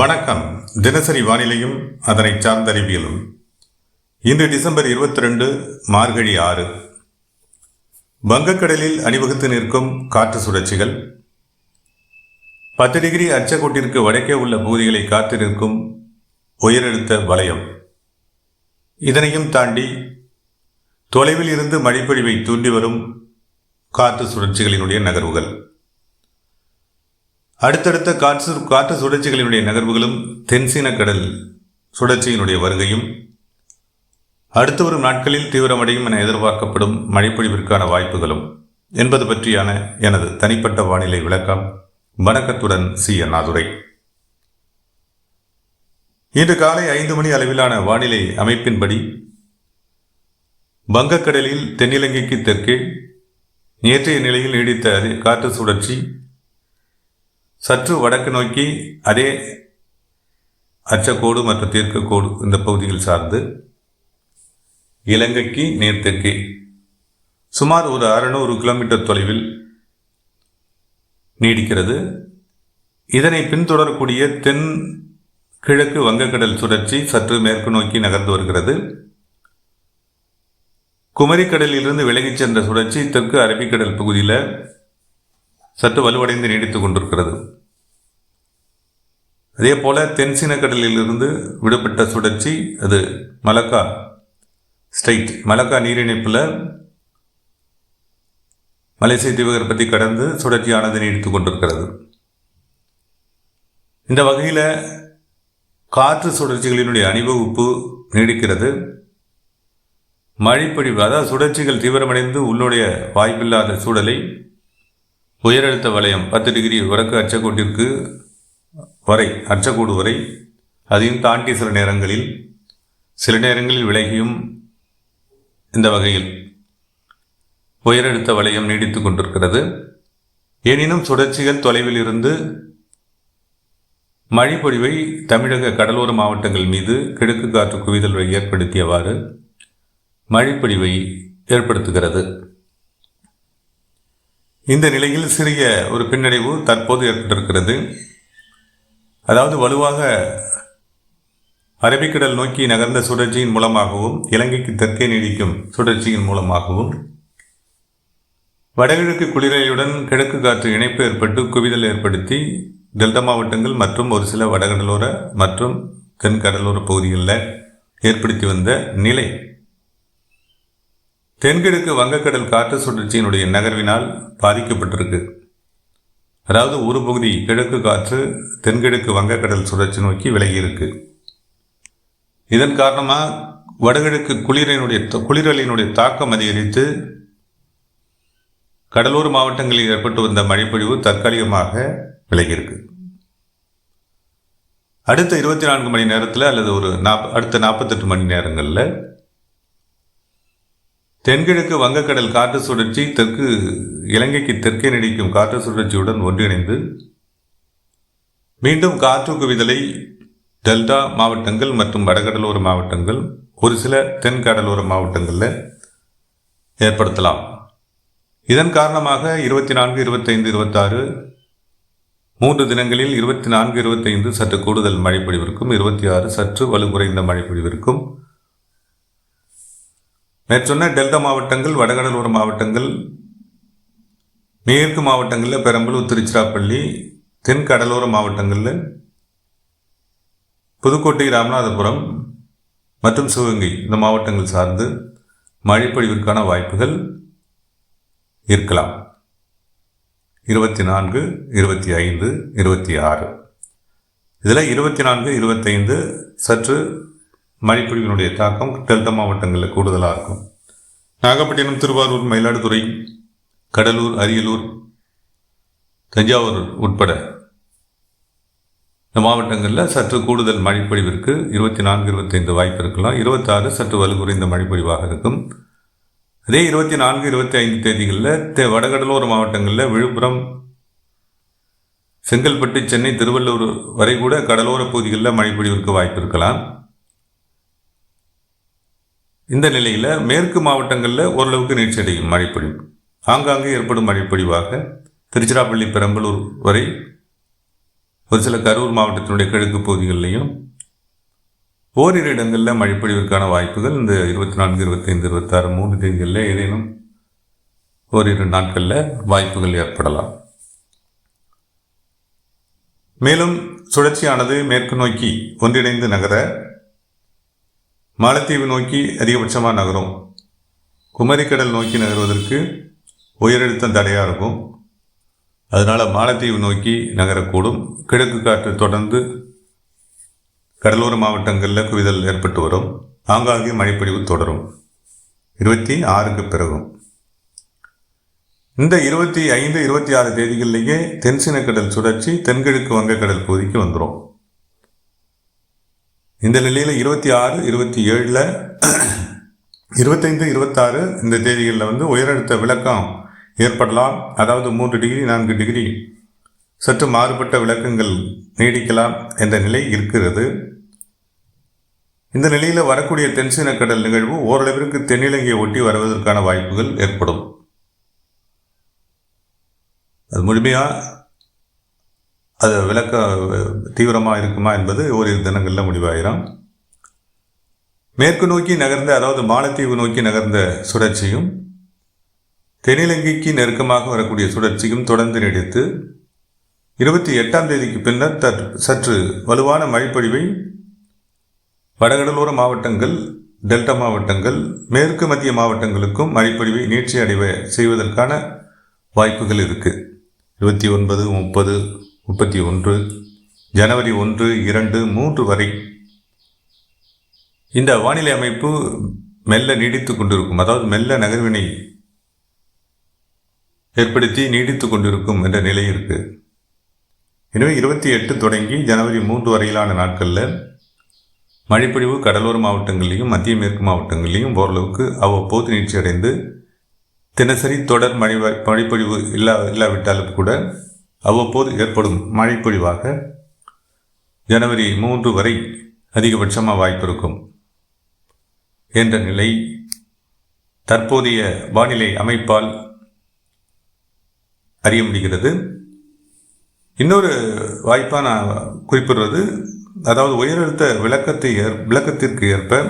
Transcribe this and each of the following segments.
வணக்கம். தினசரி வானிலையும் அதனை சார்ந்த அறிவியலும் இன்று டிசம்பர் இருபத்தி ரெண்டு மார்கழி ஆறு. வங்கக்கடலில் அணிவகுத்து நிற்கும் காற்று சுழற்சிகள். பத்து டிகிரி அச்சக்கோட்டிற்கு வடக்கே உள்ள பகுதிகளை காத்து நிற்கும் உயரழுத்த வலயம். இதனையும் தாண்டி தொலைவில் இருந்து மழைப்பொழிவை தூண்டி வரும் காற்று சுழற்சிகளினுடைய நகர்வுகள். அடுத்தடுத்த காற்று காற்று சுழற்சிகளினுடைய நகர்வுகளும் தென்சீன கடல் சுழற்சியினுடைய வருகையும் அடுத்து வரும் நாட்களில் தீவிரமடையும் என எதிர்பார்க்கப்படும் மழைப்பொழிவிற்கான வாய்ப்புகளும். என்பது பற்றியான எனது தனிப்பட்ட வானிலை விளக்கம். வணக்கத்துடன் சி. அண்ணாதுரை இன்று காலை ஐந்து மணி அளவிலான வானிலை அமைப்பின்படி வங்கக்கடலில் தென்னிலங்கைக்கு தெற்கே நேற்றைய நிலையில் நீடித்த காற்று சுழற்சி சற்று வடக்கு நோக்கி அதே அச்சக்கோடு மற்றும் தீர்க்கக்கோடு இந்த பகுதியில் சார்ந்து இலங்கைக்கு நேர்த்தெற்கே சுமார் ஒரு அறுநூறு கிலோமீட்டர் தொலைவில் நீடிக்கிறது. இதனை பின்தொடரக்கூடிய தென் கிழக்கு வங்கக்கடல் சுழற்சி சற்று மேற்கு நோக்கி நகர்ந்து வருகிறது. குமரிக்கடலிலிருந்து விலகிச் சென்ற சுழற்சி தெற்கு அரபிக்கடல் பகுதியில் சற்று வலுவடைந்து நீடித்துக் கொண்டிருக்கிறது. அதே போல் தென்சீன கடலிலிருந்து விடுபட்ட சுழற்சி அது மலக்கா ஸ்ட்ரைட் மலக்கா நீரிணைப்பில் மலேசிய தீபகற்பத்தை கடந்து சுழற்சியானது நீடித்துக் கொண்டிருக்கிறது. இந்த வகையில் காற்று சுழற்சிகளினுடைய அணிவகுப்பு நீடிக்கிறது. மழைப்பொழிவு அதாவது சுழற்சிகள் தீவிரமடைந்து உள்ளுடைய வாய்ப்பில்லாத சூழலை உயரழுத்த வலயம் பத்து டிகிரி வடக்கு அச்சக்கோட்டிற்கு வரை அச்சக்கூடு வரை அதையும் தாண்டி சில நேரங்களில் சில நேரங்களில் விலகியும் இந்த வகையில் உயரழுத்த வளையம் நீடித்து கொண்டிருக்கிறது. எனினும் சுழற்சிகள் தொலைவில் இருந்து மழைப்பொழிவை தமிழக கடலோர மாவட்டங்கள் மீது கிழக்கு காற்று குவிதலை ஏற்படுத்தியவாறு மழைப்பொழிவை ஏற்படுத்துகிறது. இந்த நிலையில் சிறிய ஒரு பின்னடைவு தற்போது ஏற்பட்டிருக்கிறது. அதாவது வலுவாக அரபிக்கடல் நோக்கி நகர்ந்த சுழற்சியின் மூலமாகவும் இலங்கைக்கு தெற்கே நீடிக்கும் சுழற்சியின் மூலமாகவும் வடகிழக்கு குளிரையுடன் கிழக்கு காற்று இணைப்பு ஏற்பட்டு குவிதல் ஏற்படுத்தி டெல்டா மாவட்டங்கள் மற்றும் ஒரு சில வடகடலோர மற்றும் தென்கடலோர பகுதிகளில் ஏற்படுத்தி வந்த நிலை. தென்கிழக்கு வங்கக்கடல் காற்று சுழற்சியினுடைய நகர்வினால் பாதிக்கப்பட்டிருக்கு. அதாவது ஒரு பகுதி கிழக்கு காற்று தென்கிழக்கு வங்கக்கடல் சுழற்சி நோக்கி விலகி இருக்கு. இதன் காரணமாக வடகிழக்கு குளிரினுடைய குளிரலினுடைய தாக்கம் அதிகரித்து கடலூர் மாவட்டங்களில் ஏற்பட்டு வந்த மழைப்பொழிவு தற்காலிகமாக விலகியிருக்கு அடுத்த இருபத்தி நான்கு மணி நேரத்தில் அல்லது ஒரு நாப் அடுத்த நாற்பத்தெட்டு மணி நேரங்களில் தென்கிழக்கு வங்கக்கடல் காற்று சுழற்சி தெற்கு இலங்கைக்கு தெற்கே நீடிக்கும் காற்று சுழற்சியுடன் ஒன்றிணைந்து மீண்டும் காற்று குவிதலை டெல்டா மாவட்டங்கள் மற்றும் வடகடலோர மாவட்டங்கள் ஒரு சில தென் கடலோர மாவட்டங்களில் ஏற்படுத்தலாம். இதன் காரணமாக இருபத்தி நான்கு இருபத்தைந்து இருபத்தாறு மூன்று தினங்களில் இருபத்தி நான்கு இருபத்தைந்து சற்று கூடுதல் மழை பொழிவிற்கும் இருபத்தி ஆறு சற்று வலுக்குறைந்த மழை பொழிவிற்கும் மேற்சொன்ன டெல்டா மாவட்டங்கள் வடகடலோர மாவட்டங்கள் மேற்கு மாவட்டங்களில் பெரம்பலூர் திருச்சிராப்பள்ளி தென் கடலோர மாவட்டங்களில் புதுக்கோட்டை ராமநாதபுரம் மற்றும் சிவகங்கை இந்த மாவட்டங்கள் சார்ந்து மழைப்பொழிவிற்கான வாய்ப்புகள் இருக்கலாம். இருபத்தி நான்கு இருபத்தி ஐந்து இருபத்தி ஆறு. இதில் இருபத்தி நான்கு இருபத்தைந்து சற்று மழைப்பொழிவினுடைய தாக்கம் டெல்டா மாவட்டங்களில் கூடுதலாக இருக்கும். நாகப்பட்டினம் திருவாரூர் மயிலாடுதுறை கடலூர் அரியலூர் தஞ்சாவூர் உட்பட இந்த மாவட்டங்களில் சற்று கூடுதல் மழைப்பொழிவிற்கு இருபத்தி நான்கு இருபத்தைந்து வாய்ப்பு இருக்கலாம். இருபத்தாறு சற்று வலுகுறைந்த மழைப்பொழிவாக இருக்கும். அதே இருபத்தி நான்கு இருபத்தி ஐந்து தேதிகளில் தே வடகடலோர மாவட்டங்களில் விழுப்புரம் செங்கல்பட்டு சென்னை திருவள்ளூர் வரை கூட கடலோர பகுதிகளில் மழைப்பொழிவிற்கு வாய்ப்பு இருக்கலாம். இந்த நிலையில் மேற்கு மாவட்டங்களில் ஓரளவுக்கு நீச்சடையும் மழைப்பொழிவு ஆங்காங்கே ஏற்படும் மழைப்பொழிவாக திருச்சிராப்பள்ளி பெரம்பலூர் வரை ஒரு சில கரூர் மாவட்டத்தினுடைய கிழக்கு பகுதிகளிலையும் ஓரிரு இடங்களில் மழைப்பொழிவிற்கான வாய்ப்புகள். இந்த இருபத்தி நான்கு இருபத்தைந்து இருபத்தாறு மூணு தேதிகளில் ஏதேனும் ஓரிரு நாட்களில் வாய்ப்புகள் ஏற்படலாம். மேலும் சுழற்சியானது மேற்கு நோக்கி ஒன்றிணைந்து நகர மாலத்தீவு நோக்கி அதிகபட்சமாக நகரும். குமரிக்கடல் நோக்கி நகர்வதற்கு உயரழுத்தம் தடையாக இருக்கும். அதனால் மாலத்தீவு நோக்கி நகரக்கூடும். கிழக்கு காற்று தொடர்ந்து கடலோர மாவட்டங்களில் குவிதல் ஏற்பட்டு வரும். ஆங்காங்கே மழைப்பொழிவு தொடரும். இருபத்தி ஆறுக்கு பிறகும். இந்த இருபத்தி ஐந்து இருபத்தி ஆறு தேதிகளிலேயே கடல் சுழற்சி தென்கிழக்கு வங்கக்கடல் பகுதிக்கு வந்துடும் இந்த நிலையில் இருபத்தி ஆறு இருபத்தி ஏழில் இருபத்தைந்து இருபத்தாறு இந்த தேதிகளில் வந்து உயரழுத்த விளக்கம் ஏற்படலாம். அதாவது மூன்று டிகிரி நான்கு டிகிரி சற்று மாறுபட்ட விளக்கங்கள் நீடிக்கலாம் என்ற நிலை இருக்கிறது. இந்த நிலையில் வரக்கூடிய தென்சீன கடல் நிகழ்வு ஓரளவிற்கு தென்னிலங்கையை ஒட்டி வருவதற்கான வாய்ப்புகள் ஏற்படும். அது முழுமையாக அது விளக்க தீவிரமாக இருக்குமா என்பது ஓரிரு தினங்களில் முடிவாயிரும். மேற்கு நோக்கி நகர்ந்த அதாவது மாலத்தீவு நோக்கி நகர்ந்த சுழற்சியும் தென்னிலங்கைக்கு நெருக்கமாக வரக்கூடிய சுழற்சியும் தொடர்ந்து நீடித்து இருபத்தி எட்டாம் தேதிக்கு பின்னர் சற்று வலுவான மழைப்பொழிவை வடகடலோர மாவட்டங்கள் டெல்டா மாவட்டங்கள் மேற்கு மத்திய மாவட்டங்களுக்கும் மழைப்பொழிவை நீட்சி அடைவ செய்வதற்கான வாய்ப்புகள் இருக்குது இருபத்தி ஒன்பது முப்பது முப்பத்தி ஒன்று ஜனவரி ஒன்று இரண்டு மூன்று வரை இந்த வானிலை அமைப்பு மெல்ல நீடித்து கொண்டிருக்கும். அதாவது மெல்ல நகர்வினை ஏற்படுத்தி நீடித்து கொண்டிருக்கும் என்ற நிலை இருக்கு. எனவே இருபத்தி எட்டு தொடங்கி ஜனவரி மூன்று வரையிலான நாட்களில் மழைப்பொழிவு கடலோர மாவட்டங்களிலையும் மத்திய மேற்கு மாவட்டங்களிலையும் ஓரளவுக்கு அவ்வப்போது நீட்சி அடைந்து தினசரி தொடர் மழை மழைப்பொழிவு இல்லா இல்லாவிட்டாலும் கூட அவ்வப்போது ஏற்படும் மழைப்பொழிவாக ஜனவரி மூன்று வரை அதிகபட்சமாக வாய்ப்பு இருக்கும் என்ற நிலை தற்போதைய வானிலை அமைப்பால் அறிய முடிகிறது. இன்னொரு வாய்ப்பாக நான் குறிப்பிடுவது அதாவது உயரழுத்த விளக்கத்தை ஏற் விளக்கத்திற்கு ஏற்ப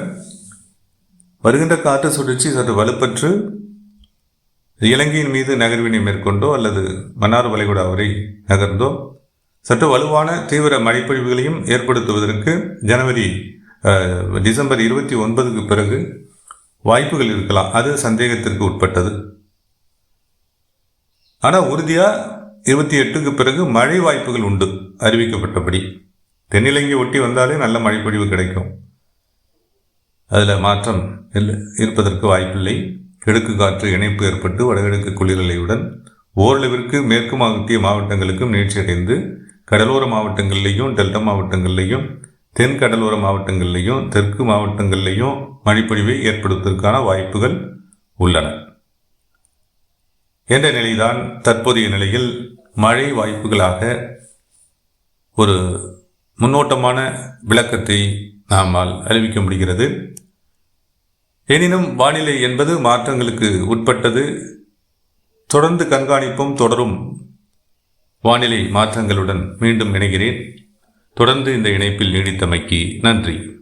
வருகின்ற காற்று சுழற்சி சற்று வலுப்பற்று இலங்கையின் மீது நகர்வினை மேற்கொண்டோ அல்லது மன்னார் வளைகுடா வரை நகர்ந்தோ சற்று வலுவான தீவிர மழைப்பொழிவுகளையும் ஏற்படுத்துவதற்கு ஜனவரி டிசம்பர் இருபத்தி ஒன்பதுக்கு பிறகு வாய்ப்புகள் இருக்கலாம். அது சந்தேகத்திற்கு உட்பட்டது. ஆனால் உறுதியாக இருபத்தி எட்டுக்கு பிறகு மழை வாய்ப்புகள் உண்டு அறிவிக்கப்பட்டபடி. தென்னிலங்கை ஒட்டி வந்தாலே நல்ல மழைப்பொழிவு கிடைக்கும். அதில் மாற்றம் இல்லை இருப்பதற்கு வாய்ப்பில்லை. கிழக்கு காற்று இணைப்பு ஏற்பட்டு வடகிழக்கு குளிரலையுடன் ஓரளவிற்கு மேற்கு மாவட்டிய மாவட்டங்களுக்கும் நீட்சியடைந்து கடலோர மாவட்டங்கள்லேயும் டெல்டா மாவட்டங்கள்லேயும் தென் கடலோர மாவட்டங்கள்லேயும் தெற்கு மாவட்டங்கள்லேயும் மழைப்பொழிவை ஏற்படுத்துவதற்கான வாய்ப்புகள் உள்ளன. என்ற நிலைதான் தற்போதைய நிலையில் மழை வாய்ப்புகளாக ஒரு முன்னோட்டமான விளக்கத்தை நாமால் அறிவிக்க முடிகிறது. எனினும் வானிலை என்பது மாற்றங்களுக்கு உட்பட்டது. தொடர்ந்து கண்காணிப்பும் தொடரும். வானிலை மாற்றங்களுடன் மீண்டும் இணைகிறேன். தொடர்ந்து இந்த இணைப்பில் நீடித்தமைக்கு நன்றி.